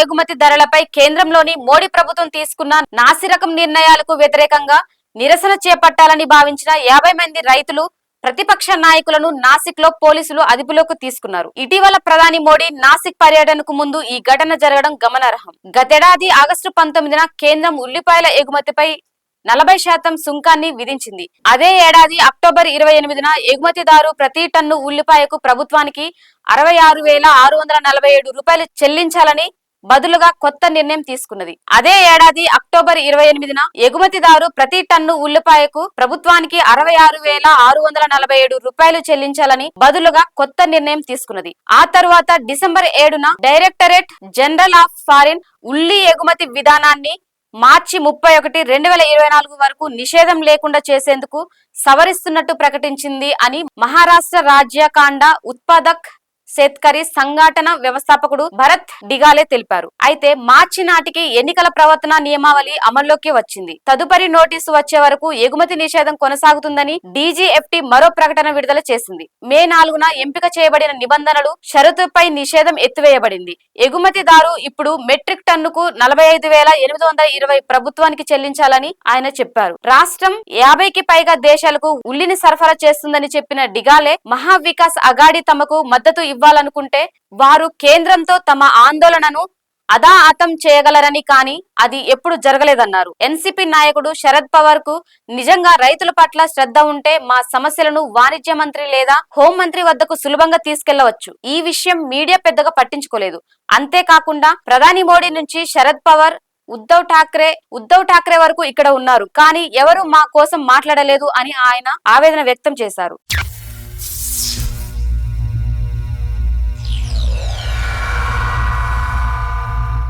ఎగుమతి ధరలపై కేంద్రంలోని మోడీ ప్రభుత్వం తీసుకున్న నాసిరకం నిర్ణయాలకు వ్యతిరేకంగా నిరసన చేపట్టాలని భావించిన యాభై మంది రైతులు ప్రతిపక్ష నాయకులను నాసిక్లో పోలీసులు అదుపులోకి తీసుకున్నారు. ఇటీవల ప్రధాని మోడీ నాసిక్ పర్యటనకు ముందు ఈ ఘటన జరగడం గమనార్హం. గతేడాది ఆగస్టు పంతొమ్మిదిన కేంద్రం ఉల్లిపాయల ఎగుమతిపై నలభై శాతం సుంకాన్ని విధించింది. అదే ఏడాది అక్టోబర్ ఇరవై ఎనిమిదిన ఎగుమతిదారు ప్రతి టన్ను ఉల్లిపాయకు ప్రభుత్వానికి అరవై ఆరు వేల ఆరు వందల నలభై ఏడు రూపాయలు చెల్లించాలని బదులుగా కొత్త నిర్ణయం తీసుకున్నది. అదే ఏడాది అక్టోబర్ ఇరవై ఎనిమిదిన ఎగుమతిదారు ప్రతి టన్ను ఉల్లిపాయకు ప్రభుత్వానికి అరవై ఆరు వేల ఆరు వందల నలభై ఏడు రూపాయలు చెల్లించాలని బదులుగా కొత్త నిర్ణయం తీసుకున్నది. ఆ తరువాత డిసెంబర్ ఏడున డైరెక్టరేట్ జనరల్ ఆఫ్ ఫారిన్ ఉల్లి ఎగుమతి విధానాన్ని మార్చి ముప్పై ఒకటి రెండు వేల ఇరవై నాలుగు వరకు నిషేధం లేకుండా చేసేందుకు సవరిస్తున్నట్టు ప్రకటించింది అని మహారాష్ట్ర రాజ్యకాండ ఉత్పాదక్ సేత్కరి సంఘటన వ్యవస్థాపకుడు భరత్ డిగాలే తెలిపారు. అయితే మార్చి నాటికి ఎన్నికల ప్రవర్తన నియమావళి అమల్లోకి వచ్చింది. తదుపరి నోటీసు వచ్చే వరకు ఎగుమతి నిషేధం కొనసాగుతుందని డీజీఎఫ్టీ మరో ప్రకటన విడుదల చేసింది. మే నాలుగున ఎంపిక చేయబడిన నిబంధనలు షరతుపై నిషేధం ఎత్తివేయబడింది. ఎగుమతిదారు ఇప్పుడు మెట్రిక్ టన్నుకు నలభై ఐదు వేల ఎనిమిది వందల ఇరవై ప్రభుత్వానికి చెల్లించాలని ఆయన చెప్పారు. రాష్ట్రం యాభైకి పైగా దేశాలకు ఉల్లిని సరఫరా చేస్తుందని చెప్పిన డిగాలే మహావికాస్ అగాడి తమకు మద్దతు ఇవ్వాలనుకుంటే వారు కేంద్రంతో తమ ఆందోళనను అదా అతం చేయగలరని కానీ అది ఎప్పుడు జరగలేదన్నారు. ఎన్సిపి నాయకుడు శరద్ పవార్కు నిజంగా రైతుల పట్ల శ్రద్ధ ఉంటే మా సమస్యలను వాణిజ్య మంత్రి లేదా హోం మంత్రి వద్దకు సులభంగా తీసుకెళ్ళవచ్చు. ఈ విషయం మీడియా పెద్దగా పట్టించుకోలేదు. అంతేకాకుండా ప్రధాని మోడీ నుంచి శరద్ పవార్ ఉద్ధవ్ ఠాక్రే ఉద్ధవ్ ఠాక్రే వరకు ఇక్కడ ఉన్నారు. కానీ ఎవరు మా కోసం మాట్లాడలేదు అని ఆయన ఆవేదన వ్యక్తం చేశారు.